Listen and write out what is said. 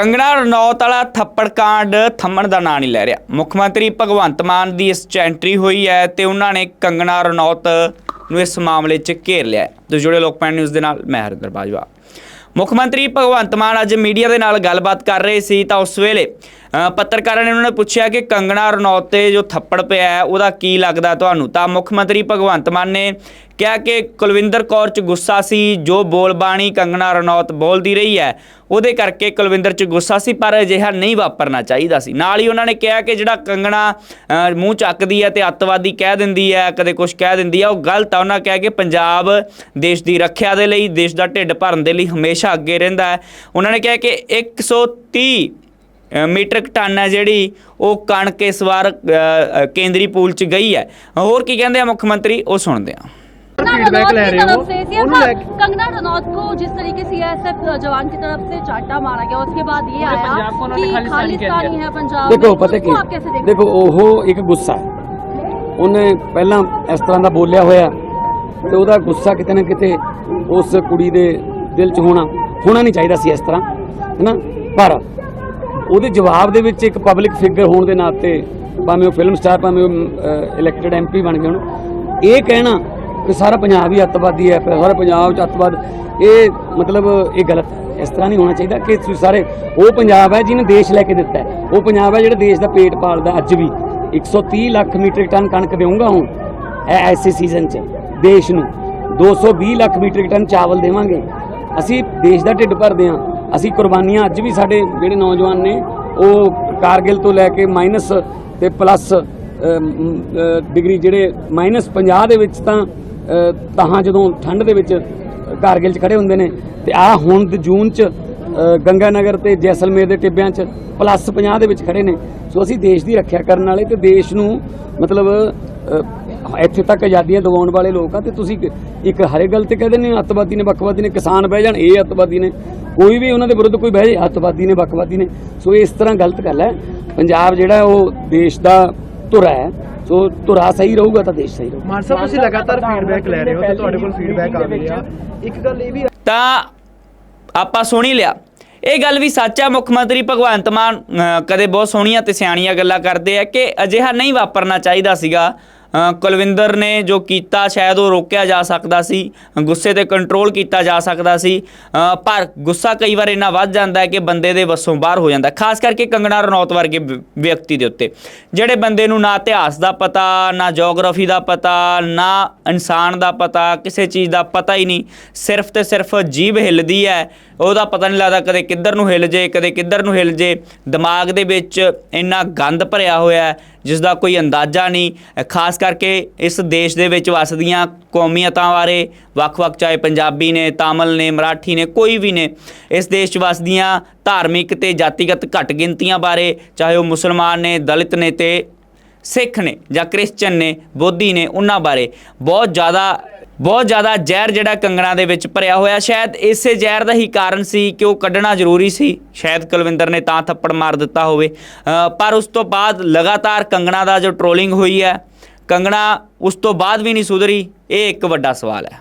ਕੰਗਣਾ ਰਣੌਤ ਵਾਲਾ ਥੱਪੜ ਕਾਂਡ ਥੰਮਣ ਦਾ ਨਾਂ ਨਹੀਂ ਲੈ ਰਿਹਾ। ਮੁੱਖ ਮੰਤਰੀ ਭਗਵੰਤ ਮਾਨ ਦੀ ਇਸ 'ਚ ਐਂਟਰੀ ਹੋਈ ਹੈ ਤੇ ਉਹਨਾਂ ਨੇ ਕੰਗਣਾ ਰਣੌਤ ਨੂੰ ਇਸ ਮਾਮਲੇ 'ਚ ਘੇਰ ਲਿਆ ਹੈ। ਤੁਸੀਂ ਜੁੜੇ ਲੋਕਪਾਲ ਨਿਊਜ਼ ਦੇ ਨਾਲ, ਮੈਂ ਹਰਿੰਦਰ ਬਾਜਵਾ। ਮੁੱਖ ਮੰਤਰੀ ਭਗਵੰਤ ਮਾਨ ਅੱਜ ਮੀਡੀਆ ਦੇ ਨਾਲ ਗੱਲਬਾਤ ਕਰ ਰਹੇ ਸੀ ਤਾਂ ਉਸ ਵੇਲੇ ਪੱਤਰਕਾਰਾਂ ਨੇ ਉਹਨਾਂ ਨੇ ਪੁੱਛਿਆ ਕਿ ਕੰਗਣਾ ਰਣੌਤ ਤੇ ਜੋ ਥੱਪੜ ਪਿਆ ਹੈ, ਉਹਦਾ ਕੀ ਲੱਗਦਾ ਤੁਹਾਨੂੰ? ਤਾਂ ਮੁੱਖ ਮੰਤਰੀ ਭਗਵੰਤ ਮਾਨ ਨੇ ਕਿਹਾ ਕਿ ਕੁਲਵਿੰਦਰ ਕੌਰ ਚ ਗੁੱਸਾ ਸੀ, ਜੋ ਬੋਲਬਾਣੀ ਕੰਗਣਾ ਰਣੌਤ ਬੋਲਦੀ ਰਹੀ ਹੈ, ਉਹਦੇ ਕਰਕੇ ਕੁਲਵਿੰਦਰ ਚ ਗੁੱਸਾ ਸੀ, ਪਰ ਅਜਿਹਾ ਨਹੀਂ ਵਾਪਰਨਾ ਚਾਹੀਦਾ ਸੀ। ਨਾਲ ਹੀ ਉਹਨਾਂ ਨੇ ਕਿਹਾ ਕਿ ਜਿਹੜਾ ਕੰਗਣਾ ਮੂੰਹ ਚੱਕਦੀ ਹੈ ਤੇ ਅੱਤਵਾਦੀ ਕਹਿ ਦਿੰਦੀ ਹੈ, ਕਦੇ ਕੁਝ ਕਹਿ ਦਿੰਦੀ ਹੈ, ਉਹ ਗਲਤ ਆ। ਉਹਨਾਂ ਕਿਹਾ ਕਿ ਪੰਜਾਬ ਦੇਸ਼ ਦੀ ਰੱਖਿਆ ਦੇ ਲਈ, ਦੇਸ਼ ਦਾ ਢਿੱਡ ਭਰਨ ਦੇ ਲਈ ਹਮੇਸ਼ਾ ਅੱਗੇ ਰਹਿੰਦਾ ਹੈ ਉਹਨਾਂ ਨੇ ਕਿਹਾ ਕਿ 130 ਅ, ਮੀਟ੍ਰਿਕ ਟਨ ਹੈ ਜਿਹੜੀ ਉਹ ਕਣਕ ਇਸ ਵਾਰ ਅ, ਅ, ਕੇਂਦਰੀ ਪੂਲ ਚ ਗਈ ਹੈ ਹੋਰ ਕੀ ਕਹਿੰਦੇ ਆ ਮੁੱਖ ਮੰਤਰੀ ਉਹ ਸੁਣਦੇ ਆ फीडबैक ले रहे हो कंगना उन्होंने ले- कंगना रनौत को जिस तरीके से सीआईएसएफ जवान की तरफ से चाटा मारा गया उसके बाद ये आया पंजाब को उन्होंने कि खालिस्तानी कह खालिस्तानी है पंजाब ਦੇਖੋ में। ਪਤਾ उसको आप ਕੀ कैसे देखते ਦੇਖੋ ਉਹ ਇੱਕ ਗੁੱਸਾ ਹੈ ਉਹਨੇ ਪਹਿਲਾਂ ਇਸ ਤਰ੍ਹਾਂ ਦਾ ਬੋਲਿਆ ਹੋਇਆ ਤੇ ਉਹਦਾ ਗੁੱਸਾ ਕਿਤੇ ਨਾ ਕਿਤੇ ਉਸ ਕੁੜੀ ਦੇ ਦਿਲ 'ਚ ਹੋਣਾ ਹੋਣਾ ਨਹੀਂ ਚਾਹੀਦਾ ਸੀ ਇਸ ਤਰ੍ਹਾਂ, ਹੈਨਾ? ਪਰ ਉਹਦੇ ਜਵਾਬ ਦੇ ਵਿੱਚ ਇੱਕ ਪਬਲਿਕ ਫਿਗਰ ਹੋਣ ਦੇ ਨਾਤੇ ਭਾਵੇਂ ਉਹ ਫਿਲਮ ਸਟਾਰ ਭਾਵੇਂ ਉਹ ਇਲੈਕਟਡ ਐਮਪੀ ਬਣ ਗਏ ਹੁਣ, ਇਹ ਕਹਿਣਾ ਕਿ ਸਾਰਾ ਪੰਜਾਬ ਹੀ ਅੱਤਵਾਦੀ ਹੈ ਸਾਰਾ ਪੰਜਾਬ 'ਚ ਅੱਤਵਾਦ, ਇਹ ਮਤਲਬ ਇਹ ਗਲਤ ਹੈ। ਇਸ ਤਰ੍ਹਾਂ ਨਹੀਂ ਹੋਣਾ ਚਾਹੀਦਾ ਕਿ ਤੁਸੀਂ ਸਾਰੇ, ਉਹ ਪੰਜਾਬ ਹੈ ਜਿਹਨੇ ਦੇਸ਼ ਲੈ ਕੇ ਦਿੱਤਾ ਉਹ ਪੰਜਾਬ ਹੈ ਜਿਹੜਾ ਦੇਸ਼ ਦਾ ਪੇਟ ਪਾਲਦਾ ਅੱਜ ਵੀ। 130 ਲੱਖ ਮੀਟ੍ਰਿਕ ਟਨ ਕਣਕ ਦੇਵਾਂਗਾ ਹੁਣ ਇਹ ਐਸੇ ਸੀਜ਼ਨ 'ਚ, ਦੇਸ਼ ਨੂੰ। 220 ਲੱਖ ਮੀਟ੍ਰਿਕ ਟਨ ਚਾਵਲ ਦੇਵਾਂਗੇ। ਅਸੀਂ ਦੇਸ਼ ਦਾ ਢਿੱਡ ਭਰਦੇ ਹਾਂ। ਅਸੀਂ ਕੁਰਬਾਨੀਆਂ ਅੱਜ ਵੀ ਸਾਡੇ ਜਿਹੜੇ ਨੌਜਵਾਨ ਨੇ ਉਹ ਕਾਰਗਿਲ ਤੋਂ ਲੈ ਕੇ ਮਾਈਨਸ ਤੇ ਪਲੱਸ ਡਿਗਰੀ ਜਿਹੜੇ ਮਾਈਨਸ 50 ਦੇ ਵਿੱਚ ਤਾਂ ਅ, ਜਦੋਂ ਠੰਡ ਦੇ ਵਿੱਚ ਕਾਰਗਿਲ 'ਚ ਖੜੇ ਹੁੰਦੇ ਨੇ ਤੇ ਆ ਹੁਣ ਜੂਨ 'ਚ ਅ, ਗੰਗਾਨਗਰ ਤੇ ਜੈਸਲਮੇਰ ਦੇ ਟਿੱਬਿਆਂ 'ਚ ਪਲੱਸ 50 ਦੇ ਵਿੱਚ ਖੜੇ ਨੇ। ਸੋ ਅਸੀਂ ਦੇਸ਼ ਦੀ ਰੱਖਿਆ ਕਰਨ ਵਾਲੇ ਤੇ ਦੇਸ਼ ਨੂੰ ਮਤਲਬ ਇੱਥੇ ਤੱਕ ਆਜ਼ਾਦੀਆਂ ਦਿਵਾਉਣ ਵਾਲੇ ਲੋਕ ਆ ਤੇ ਤੁਸੀਂ ਇੱਕ- ਹਰੇ ਗੱਲ ਤੇ ਕਹਿੰਦੇ ਨੇ ਅੱਤਵਾਦੀ ਨੇ ਵੱਖਵਾਦੀ ਨੇ ਕਿਸਾਨ ਬਹਿ ਜਾਣ ਇਹ ਅੱਤਵਾਦੀ ਨੇ। ਕੋਈ ਵੀ ਉਹਨਾਂ ਦੇ ਵਿਰੁੱਧ ਕੋਈ ਬਹਿ ਜਾਏ ਅੱਤਵਾਦੀ ਨੇ ਵੱਖਵਾਦੀ ਨੇ। ਸੋ ਇਸ ਤਰ੍ਹਾਂ ਗਲਤ ਗੱਲ ਹੈ। ਪੰਜਾਬ ਜਿਹੜਾ ਉਹ ਦੇਸ਼ ਦਾ ਧੁਰਾ ਹੈ। ਸੋ ਧੁਰਾ ਸਹੀ ਰਹੂਗਾ ਤਾਂ ਦੇਸ਼ ਸਹੀ ਰਹੂਗਾ। ਮਾਨ ਸਾਹਿਬ ਤੁਸੀਂ ਲਗਾਤਾਰ ਫੀਡਬੈਕ ਲੈ ਰਹੇ ਹੋ ਤੇ ਤੁਹਾਡੇ ਕੋਲ ਫੀਡਬੈਕ ਆ ਰਹੀ ਆ। ਇੱਕ ਗੱਲ ਇਹ ਵੀ ਤਾਂ ਆਪਾਂ ਸੁਣ ਹੀ ਲਿਆ। ਇਹ ਗੱਲ ਵੀ ਸੱਚ ਹੈ ਮੁੱਖ ਮੰਤਰੀ ਭਗਵੰਤ ਮਾਨ ਕਦੇ ਬਹੁਤ ਸੋਹਣੀਆਂ ਤੇ ਸਿਆਣੀਆਂ ਗੱਲਾਂ ਕਰਦੇ ਆ ਕਿ ਅਜਿਹਾ ਨਹੀਂ ਵਾਪਰਨਾ ਚਾਹੀਦਾ ਸੀਗਾ। ਕੁਲਵਿੰਦਰ ਨੇ ਜੋ ਕੀਤਾ, ਸ਼ਾਇਦ ਉਹ ਰੋਕਿਆ ਜਾ ਸਕਦਾ ਸੀ, ਗੁੱਸੇ ਤੇ ਕੰਟਰੋਲ ਕੀਤਾ ਜਾ ਸਕਦਾ ਸੀ। ਪਰ ਗੁੱਸਾ ਕਈ ਵਾਰ ਇੰਨਾ ਵੱਧ ਜਾਂਦਾ ਹੈ ਕਿ ਬੰਦੇ ਦੇ ਵੱਸੋਂ ਬਾਹਰ ਹੋ ਜਾਂਦਾ ਖਾਸ ਕਰਕੇ ਕੰਗਣਾ ਰਣੌਤ ਵਰਗੇ ਵਿ- ਵਿਅਕਤੀ ਦੇ ਉੱਤੇ। ਜਿਹੜੇ ਬੰਦੇ ਨੂੰ ਨਾ ਇਤਿਹਾਸ ਦਾ ਪਤਾ, ਨਾ ਜੀਓਗ੍ਰਾਫੀ ਦਾ ਪਤਾ, ਨਾ ਇਨਸਾਨ ਦਾ ਪਤਾ, ਕਿਸੇ ਚੀਜ਼ ਦਾ ਪਤਾ ਹੀ ਨਹੀਂ, ਸਿਰਫ ਤੇ ਸਿਰਫ ਜੀਭ ਹਿੱਲਦੀ ਹੈ। ਉਹਦਾ ਪਤਾ ਨਹੀਂ ਲੱਗਦਾ ਕਦੇ ਕਿੱਧਰ ਨੂੰ ਹਿੱਲ ਜੇ, ਕਦੇ ਕਿੱਧਰ ਨੂੰ ਹਿੱਲ ਜੇ। ਦਿਮਾਗ ਦੇ ਵਿੱਚ ਇੰਨਾ ਗੰਦ ਭਰਿਆ ਹੋਇਆ ਹੈ ਜਿਸ ਦਾ ਕੋਈ ਅੰਦਾਜ਼ਾ ਨਹੀਂ। ਖਾਸ ਕਰਕੇ ਇਸ ਦੇਸ਼ ਦੇ ਵਿੱਚ ਵਸਦੀਆਂ ਕੌਮੀਅਤਾਂ ਬਾਰੇ ਵੱਖ-ਵੱਖ ਚਾਹੇ ਪੰਜਾਬੀ ਨੇ, ਤਾਮਿਲ ਨੇ, ਮਰਾਠੀ ਨੇ, ਕੋਈ ਵੀ ਨੇ, ਇਸ ਦੇਸ਼ 'ਚ ਵਸਦੀਆਂ ਧਾਰਮਿਕ ਤੇ ਜਾਤੀਗਤ ਘੱਟ ਗਿਣਤੀਆਂ ਬਾਰੇ, ਚਾਹੇ ਉਹ ਮੁਸਲਮਾਨ ਨੇ, ਦਲਿਤ ਨੇ ਤੇ ਸਿੱਖ ਨੇ ਜਾਂ ਕ੍ਰਿਸਚਨ ਨੇ, ਬੋਧੀ ਨੇ, ਉਹਨਾਂ ਬਾਰੇ ਬਹੁਤ ਜ਼ਿਆਦਾ ਬਹੁਤ ਜ਼ਿਆਦਾ ਜ਼ਹਿਰ ਜਿਹੜਾ ਕੰਗਣਾ ਦੇ ਵਿੱਚ ਭਰਿਆ ਹੋਇਆ, ਸ਼ਾਇਦ ਇਸੇ ਜ਼ਹਿਰ ਦਾ ਹੀ ਕਾਰਨ ਸੀ ਕਿ ਉਹ ਕੱਢਣਾ ਜ਼ਰੂਰੀ ਸੀ। ਸ਼ਾਇਦ ਕੁਲਵਿੰਦਰ ਨੇ ਤਾਂ ਥੱਪੜ ਮਾਰ ਦਿੱਤਾ ਹੋਵੇ। ਪਰ ਉਸ ਤੋਂ ਬਾਅਦ ਲਗਾਤਾਰ ਕੰਗਣਾ ਦਾ ਜੋ ਟ੍ਰੋਲਿੰਗ ਹੋਈ ਹੈ, ਕੰਗਣਾ ਉਸ ਤੋਂ ਬਾਅਦ ਵੀ ਨਹੀਂ ਸੁਧਰੀ, ਇਹ ਇੱਕ ਵੱਡਾ ਸਵਾਲ ਹੈ।